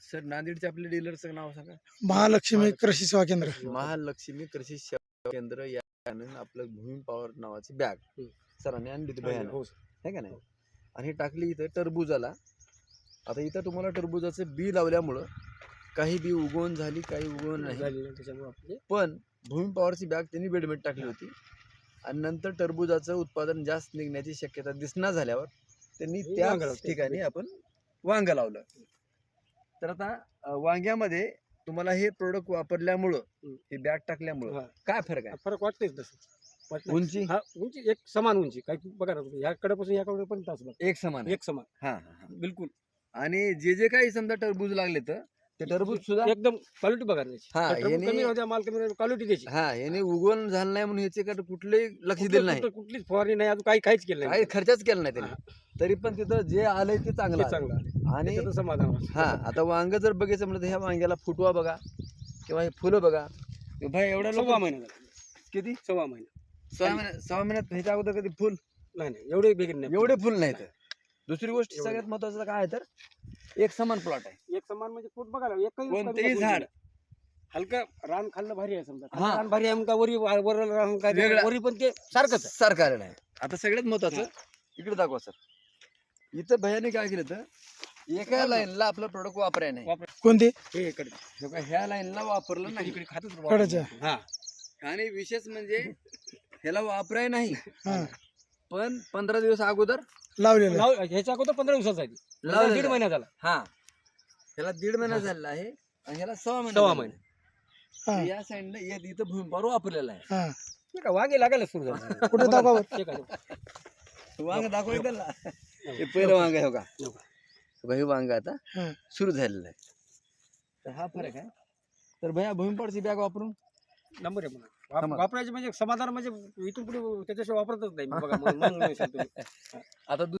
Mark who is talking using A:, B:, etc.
A: Sir नांदेडचे आपले डीलरचं नाव सांगा.
B: महालक्ष्मी कृषी सेवा केंद्र.
A: महालक्ष्मी कृषी सेवा केंद्र या ठिकाणी आपलं भूमी पॉवर नावाची बॅग. सरांनी आणली होती भयानं.
C: हो.
A: है का नाही? आणि हे टाकली इथं टरबुजाला. आता इथं तुम्हाला टरबुजाचं बी लावल्यामुळं काही बी उगवून झाली काही उगवून नाही. पण भूमी पॉवरची बॅग त्यांनी बेडमेट टाकली होती. आणि नंतर टरबुजाचं उत्पादन जास्त निघण्याची शक्यता दिसना झाल्यावर त्यांनी
C: हे
A: त्या. ठिकाणी आपण वांग लावलं. तर आता वांग्यामध्ये तुम्हाला हे प्रोडक्ट वापरल्यामुळं. हे बॅग टाकल्यामुळं. काय फरक आहे?
C: फरक वाटतेच तसं.
A: उंची?
C: हा उंची एक समान उंची. काही बघा ना तुम्ही ह्याकडेपासून ह्याकडे पण तास बघा.
A: एक समान.
C: एक समान.
A: हा हा.
C: बिलकुल.
A: आणि जे जे काही समजा टरबूज लागले तर ते टरबूज सुद्धा
C: एकदम क्वालिटी बघा ना त्याची.
A: हा, याने-
C: क्वालिटी
A: हा उगवण झालं नाही म्हणून ह्याचे कुठलेही लक्ष दिलं नाही.
C: कुठलं- कुठलीच फवारणी नाही अजून काही काहीच केलं
A: काही
C: नाही
A: खर्चच केला नाही त्यांनी. तरी पण तिथं जे आलंय ते चांगलं
C: ते. चांगलं आहे.
A: आणि
C: त्याच्यातच समाधान वाटतं.
A: हा आता वांग जर बघायचं म्हणलं तर ह्या वांग्याला फुटवा बघा किंवा हे फुलं बघा. भाई एवढ्या
C: सव्वा
A: लोक
C: महिना झाला.
A: किती?
C: सव्वा महिना.
A: सहा महिन्यात सहा महिन्यात ह्याच्या अगोदर कधी फुल?
C: नाही नाही एवढे बेगीन नाही.
A: एवढे फुल नाहीत दुसरी गोष्ट
C: एवढे.
A: सगळ्यात महत्वाचं काय आहे तर एक समान प्लॉट आहे.
C: एक समान म्हणजे पोट बघा ना एकही
A: कोणतेही झाड.
C: नाही. हलका रान खाल्लं भारी आहे समजा.
A: हा.
C: रान भारी आहे का वरी वर रान काय
A: वेगळं.
C: वरी पण ते सारखंच आहे.
A: सरकार आहे. आता सगळ्यात महत्वाचं इकडे दाखवा सर. इथं भयाने काय केलं तर एका लाईनला आपलं प्रोडक्ट वापराय नाही.
B: कोणते?
C: हे इकडे.
A: हे बघा, ह्या लाईनला वापरलं नाही.
C: इकडे खातच
B: कडेच्या.
C: हा.
A: आणि विशेष म्हणजे ह्याला वापराय नाही.
B: हा.
A: पण पंधरा दिवस अगोदर
B: लावलेलं.
C: लाव ह्याच्या अगोदर पंधरा दिवसाचा आहे ती.
A: लावलेलं.
C: दीड. महिना झाला.
A: हा. ह्याला दीड महिना झालेला आहे आणि ह्याला सव्वा महिना
C: सव्वा
A: झालेला
C: महिना.
B: हा.
A: या साईडला येत इथं भूमिपार वापरलेला आहे.
B: हा.
C: का वांगे लागायला सुरू झालं.
B: कुठे दाखवा बरं.
C: का?
A: वांग दाखव हे. पहिलं वांग आहे हो का?
C: हो.
A: बघा, हे वांग आता
B: हा.
A: सुरू झालेलं आहे. तर हा फरक आहे. तर भैया भूमिपाडची बॅग वापरून?
C: नंबर आहे म्हणा. वाप-
A: समाधान.
C: वापरायचे म्हणजे समाधान म्हणजे इथून पुढे त्याच्याशिवाय वापरतच नाही. मी बघा म्हणून- म्हणून म्हणू शकतो मी.
A: आता